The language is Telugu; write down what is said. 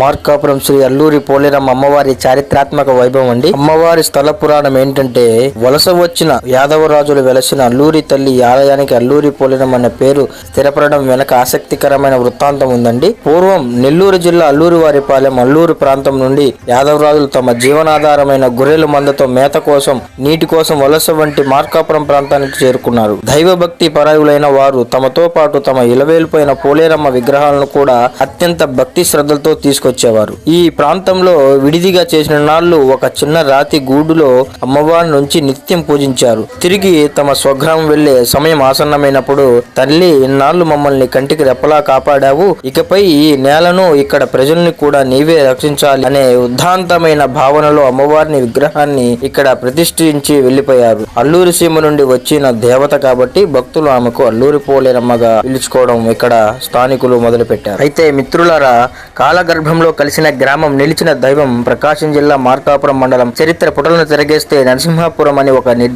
మార్కాపురం శ్రీ అల్లూరి పోలేరమ్మ అమ్మవారి చారిత్రాత్మక వైభవం అండి. అమ్మవారి స్థల పురాణం ఏంటంటే వలస వచ్చిన యాదవరాజులు వెలసిన అల్లూరి తల్లి ఆలయానికి అల్లూరి పోలేరమ్మ అనే పేరు స్థిరపడడం వెనక ఆసక్తికరమైన వృత్తాంతం ఉందండి. పూర్వం నెల్లూరు జిల్లా అల్లూరి వారిపాలెం అల్లూరు ప్రాంతం నుండి యాదవరాజులు తమ జీవనాధారమైన గొర్రెల మందతో మేత కోసం నీటి కోసం వలస వంటి మార్కాపురం ప్రాంతానికి చేరుకున్నారు. దైవభక్తి పరాయులైన వారు తమతో పాటు తమ ఇలవేలిపోయిన పోలేరమ్మ విగ్రహాలను కూడా అత్యంత భక్తి శ్రద్ధలతో తీసుకొచ్చేవారు. ఈ ప్రాంతంలో విడిదిగా చేసిన నాళ్ళు ఒక చిన్న రాతి గూడులో అమ్మవారి నుంచి నిత్యం పూజించారు. తిరిగి తమ స్వగ్రామం వెళ్ళే సమయం ఆసన్నమైనప్పుడు తల్లి ఇన్నాళ్ళు మమ్మల్ని కంటికి రెప్పలా కాపాడావు. ఇకపై ఈ నేలను ఇక్కడ ప్రజల్ని కూడా నీవే రక్షించాలి అనే ఉద్ధాంతమైన భావనలో అమ్మవారిని విగ్రహాన్ని ఇక్కడ ప్రతిష్ఠించి వెళ్ళిపోయారు అల్లూరి సీమ నుండి వచ్చిన దేవత కాబట్టి భక్తులు ఆమెకు అల్లూరి పోలేరమ్మగా పిలుచుకోవడం ఇక్కడ స్థానికులు మొదలుపెట్టారు. అయితే మిత్రులరా కాలగ్ర సందర్భంలో కలిసిన గ్రామం నిలిచిన దైవం ప్రకాశం జిల్లా మార్కాపురం మండలం చరిత్ర పుటలను తిరగేస్తే నరసింహాపురం అని ఒక